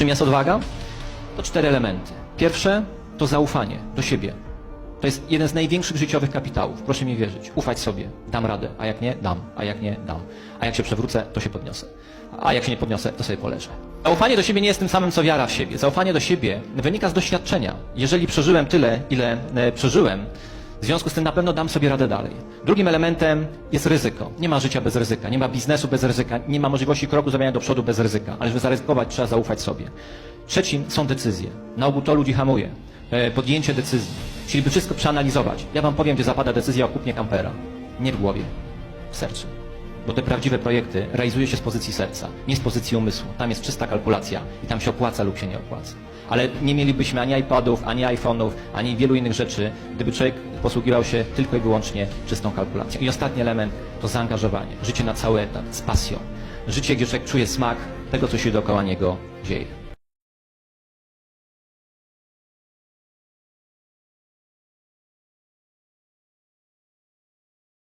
Czym jest odwaga? To cztery elementy. Pierwsze to zaufanie do siebie. To jest jeden z największych życiowych kapitałów. Proszę mi wierzyć. Ufać sobie. Dam radę. A jak nie, dam. A jak nie, dam. A jak się przewrócę, to się podniosę. A jak się nie podniosę, to sobie poleżę. Zaufanie do siebie nie jest tym samym, co wiara w siebie. Zaufanie do siebie wynika z doświadczenia. Jeżeli przeżyłem tyle, ile e, przeżyłem, w związku z tym na pewno dam sobie radę dalej. Drugim elementem jest ryzyko. Nie ma życia bez ryzyka, nie ma biznesu bez ryzyka, nie ma możliwości kroku zrobienia do przodu bez ryzyka, ale żeby zaryzykować, trzeba zaufać sobie. Trzecim są decyzje. Na ogół to ludzi hamuje. E, Podjęcie decyzji. Chcieliby wszystko przeanalizować. Ja wam powiem, gdzie zapada decyzja o kupnie kampera. Nie w głowie, w sercu. Bo te prawdziwe projekty realizuje się z pozycji serca, nie z pozycji umysłu. Tam jest czysta kalkulacja i tam się opłaca lub się nie opłaca. Ale nie mielibyśmy ani iPadów, ani iPhone'ów, ani wielu innych rzeczy, gdyby człowiek posługiwał się tylko i wyłącznie czystą kalkulacją. I ostatni element to zaangażowanie. Życie na cały etat, z pasją. Życie, gdzie człowiek czuje smak tego, co się dookoła niego dzieje.